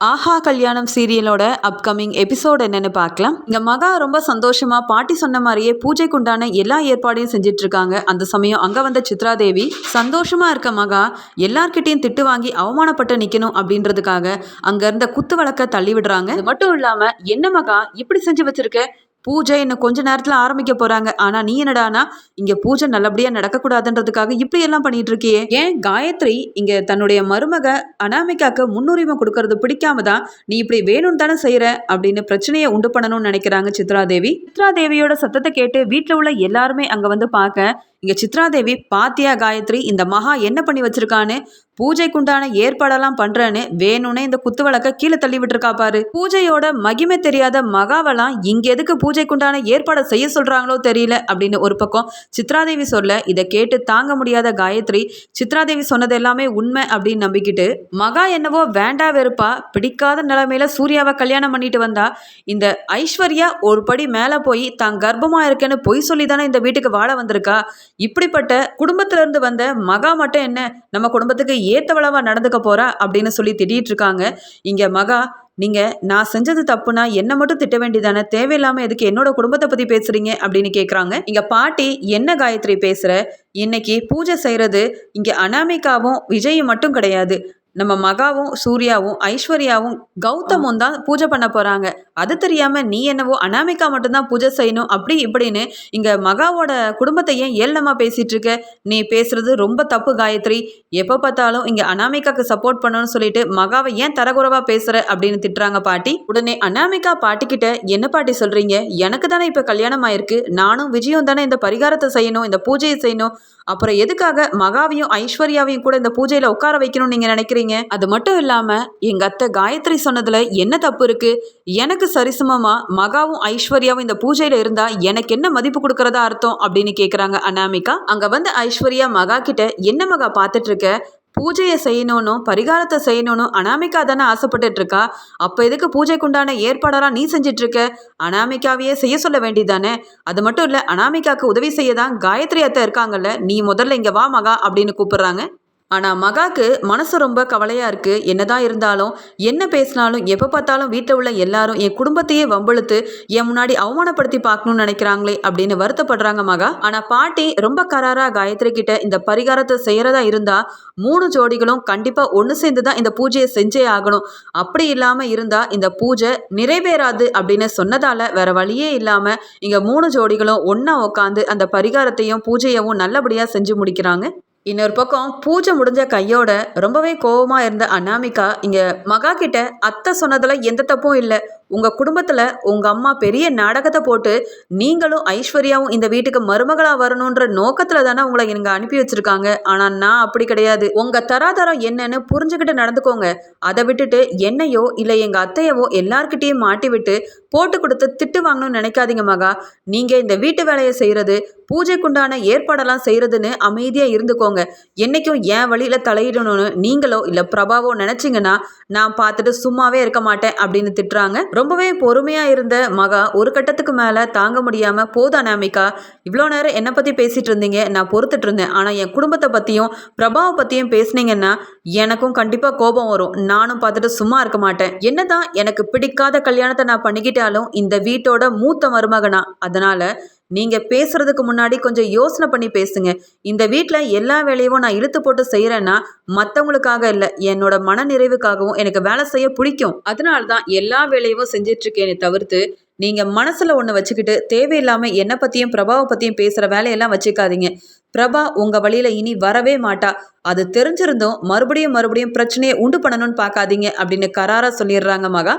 ஆஹா கல்யாணம் சீரியலோட upcoming episode என்னன்னு பார்க்கலாம். இங்க மகா ரொம்ப சந்தோஷமா பாட்டி சொன்ன மாதிரியே பூஜைக்கு உண்டான எல்லா ஏற்பாடையும் செஞ்சுட்டு இருக்காங்க அந்த சமயம் அங்க வந்த சித்ராதேவி சந்தோஷமா இருக்க மகா எல்லார்கிட்டையும் திட்டு வாங்கி அவமானப்பட்டு நிக்கணும் அப்படின்றதுக்காக அங்க இருந்த குத்து வழக்க தள்ளி விடுறாங்க மட்டும் இல்லாம என்ன மகா இப்படி செஞ்சு வச்சிருக்க? பூஜை இன்னும் கொஞ்ச நேரத்தில் ஆரம்பிக்க போறாங்க. ஆனா நீ என்னடானா இங்க பூஜை நல்லபடியா நடக்கக்கூடாதுன்றதுக்காக இப்படி எல்லாம் பண்ணிட்டு இருக்கியே ஏன்? காயத்ரி இங்க தன்னுடைய மருமக அனாமிகாக்கு முன்னுரிமை கொடுக்கறது பிடிக்காம தான் நீ இப்படி வேணும்னு தானே செய்யற அப்படின்னு பிரச்சனையை உண்டு பண்ணணும்னு நினைக்கிறாங்க சித்ராதேவி. சித்ராதேவியோட சத்தத்தை கேட்டு வீட்டில் உள்ள எல்லாருமே அங்க வந்து பார்க்க இங்கே சித்ராதேவி பாத்தியா காயத்ரி இந்த மகா என்ன பண்ணி வச்சிருக்கான்னு பூஜைக்குண்டான ஏற்பாடெல்லாம் பண்றேன்னு வேணும்னே இந்த குத்து விளக்க கீழே தள்ளி விட்டுருக்கா பாரு. பூஜையோட மகிமை தெரியாத மகாவெல்லாம் இங்க எதுக்கு பூஜைக்குண்டான ஏற்பாடை செய்ய சொல்றாங்களோ தெரியல அப்படின்னு ஒரு பக்கம் சித்ராதேவி சொல்ல இதை கேட்டு தாங்க முடியாத காயத்ரி சித்ராதேவி சொன்னது எல்லாமே உண்மை அப்படின்னு நம்பிக்கிட்டு மகா என்னவோ வேண்டா வெறுப்பா பிடிக்காத நிலைமையில சூர்யாவை கல்யாணம் பண்ணிட்டு வந்தா இந்த ஐஸ்வர்யா ஒரு படி மேல போய் தான் கர்ப்பமா இருக்கேன்னு பொய் சொல்லி தானே இந்த வீட்டுக்கு வாழ வந்திருக்கா? இப்படிப்பட்ட குடும்பத்துல இருந்து வந்த மகா மட்டும் என்ன? நம்ம குடும்பத்துக்கு ஏத்தவளவா நடந்துக்க போறா? அப்படின்னு சொல்லி திட்டிட்டு இருக்காங்க. இங்க மகா நீங்க நான் செஞ்சது தப்புனா என்ன மட்டும் திட்ட வேண்டியதானே? தேவையில்லாம எதுக்கு என்னோட குடும்பத்தை பத்தி பேசுறீங்க? அப்படின்னு கேக்குறாங்க. இங்க பாட்டி என்ன காயத்ரி பேசுற? இன்னைக்கு பூஜை செய்யறது இங்க அனாமிகாவும் விஜயும் மட்டும் கிடையாது. நம்ம மகாவும் சூர்யாவும் ஐஸ்வர்யாவும் கௌதமும் தான் பூஜை பண்ண போறாங்க. அது தெரியாம நீ என்னவோ அனாமிகா மட்டும்தான் பூஜை செய்யணும் அப்படி இப்படின்னு இங்க மகாவோட குடும்பத்தை ஏன் ஏளனமா பேசிட்டு இருக்க? நீ பேசுறது ரொம்ப தப்பு காயத்ரி. எப்போ பார்த்தாலும் இங்க அனாமிகாக்கு சப்போர்ட் பண்ணணும்னு சொல்லிட்டு மகாவை ஏன் தரகுறவா பேசுற அப்படின்னு திட்டுறாங்க பாட்டி. உடனே அனாமிகா பாட்டி கிட்ட என்ன பாட்டி சொல்றீங்க? எனக்கு தானே இப்ப கல்யாணம் ஆயிருக்கு. நானும் விஜயும் தானே இந்த பரிகாரத்தை செய்யணும் இந்த பூஜையை செய்யணும். அப்புறம் எதுக்காக மகாவையும் ஐஸ்வர்யாவையும் கூட இந்த பூஜையில உட்கார வைக்கணும்னு நீங்க நினைக்கிறீங்க? அது மட்டும் இல்லாம எங்க அத்தை காயத்ரி சொன்னதுல என்ன தப்பு இருக்கு? எனக்கு சரிசமமா மகாவும் ஐஸ்வர்யாவும் இந்த பூஜையில இருந்தா எனக்கு என்ன மதிப்பு கொடுக்கறதா அர்த்தம் அப்படின்னு கேக்குறாங்க அனாமிகா. அங்க வந்து ஐஸ்வர்யா மகா கிட்ட என்ன மகா பார்த்துட்டு இருக்க பூஜையை செய்யணும்னு பரிகாரத்தை செய்யணும்னு அனாமிகா தானே ஆசைப்பட்டுட்டு இருக்கா அப்போ எதுக்கு பூஜைக்குண்டான ஏற்பாடெல்லாம் நீ செஞ்சிட்டு இருக்க அனாமிகாவையே செய்ய சொல்ல வேண்டியதானே அது மட்டும் இல்லை அனாமிகாவுக்கு உதவி செய்ய தான் காயத்ரி அத்தை இருக்காங்கல்ல நீ முதல்ல இங்கே வா மகா அப்படின்னு கூப்பிடுறாங்க. ஆனால் மகாக்கு மனசு ரொம்ப கவலையாக இருக்குது என்னதான் இருந்தாலும் என்ன பேசினாலும் எப்போ பார்த்தாலும் வீட்டில் உள்ள எல்லாரும் என் குடும்பத்தையே வம்பழுத்து என் முன்னாடி அவமானப்படுத்தி பார்க்கணும்னு நினைக்கிறாங்களே அப்படின்னு வருத்தப்படுறாங்க மகா. ஆனால் பாட்டி ரொம்ப கராராக காயத்ரி கிட்ட இந்த பரிகாரத்தை செய்கிறதா இருந்தால் மூணு ஜோடிகளும் கண்டிப்பாக ஒன்று சேர்ந்து தான் இந்த பூஜையை செஞ்சே ஆகணும். அப்படி இல்லாமல் இருந்தால் இந்த பூஜை நிறைவேறாது அப்படின்னு சொன்னதால் வேற வழியே இல்லாமல் இங்கே மூணு ஜோடிகளும் ஒன்றா உட்காந்து அந்த பரிகாரத்தையும் பூஜையவும் நல்லபடியாக செஞ்சு முடிக்கிறாங்க. இன்னொரு பக்கம் பூஜை முடிஞ்ச கையோட ரொம்பவே கோபமாக இருந்த அனாமிகா இங்கே மகா கிட்ட அத்தை சொன்னதில் எந்த தப்பும் இல்லை. உங்க குடும்பத்துல உங்க அம்மா பெரிய நாடகத்தை போட்டு நீங்களும் ஐஸ்வர்யாவும் இந்த வீட்டுக்கு மருமகளா வரணுன்ற நோக்கத்துல தானே உங்களை எனக்கு அனுப்பி வச்சிருக்காங்க. ஆனா நான் அப்படி கிடையாது. உங்க தராதரம் என்னன்னு புரிஞ்சுக்கிட்டு நடந்துக்கோங்க. அதை விட்டுட்டு என்னையோ இல்ல எங்க அத்தையவோ எல்லார்கிட்டேயும் மாட்டி விட்டு போட்டு கொடுத்து திட்டு வாங்கணும்னு நினைக்காதீங்க மகா. நீங்க இந்த வீட்டு வேலையை செய்யறது பூஜைக்குண்டான ஏற்பாடெல்லாம் செய்யறதுன்னு அமைதியா இருந்துக்கோங்க. என்னைக்கும் என் வழியில தலையிடணும்னு நீங்களோ இல்ல பிரபாவோ நினச்சிங்கன்னா நான் பார்த்துட்டு சும்மாவே இருக்க மாட்டேன் அப்படின்னு திட்டுறாங்க. ரொம்பவே பொறுமையாக இருந்த மகா ஒரு கட்டத்துக்கு மேலே தாங்க முடியாமல் போதும் அனாமிகா இவ்வளோ நேரம் என்னை பற்றி பேசிகிட்டு இருந்தீங்க. நான் பொறுத்துட்டு இருந்தேன். ஆனால் என் குடும்பத்தை பற்றியும் பிரபாவை பற்றியும் பேசுனீங்கன்னா எனக்கும் கண்டிப்பாக கோபம் வரும். நானும் பார்த்துட்டு சும்மா இருக்க மாட்டேன். என்னதான் எனக்கு பிடிக்காத கல்யாணத்தை நான் பண்ணிக்கிட்டாலும் இந்த வீட்டோட மூத்த மருமகனா? அதனால் நீங்க பேசுறதுக்கு முன்னாடி கொஞ்சம் யோசனை பண்ணி பேசுங்க. இந்த வீட்டில் எல்லா வேலையும் நான் இழுத்து போட்டு செய்யறேன்னா மற்றவங்களுக்காக இல்லை என்னோட மன நிறைவுக்காகவும் எனக்கு வேலை செய்ய பிடிக்கும். அதனால தான் எல்லா வேலையும் செஞ்சிட்டு இருக்கேனே தவிர்த்து நீங்க மனசுல ஒன்று வச்சுக்கிட்டு தேவையில்லாம என்னை பத்தியும் பிரபாவை பத்தியும் பேசுற வேலையெல்லாம் வச்சுக்காதீங்க. பிரபா உங்க வழியில இனி வரவே மாட்டா. அது தெரிஞ்சிருந்தும் மறுபடியும் மறுபடியும் பிரச்சனையை உண்டு பண்ணணும்னு பார்க்காதீங்க அப்படின்னு கராரா சொல்லிடுறாங்க மகா.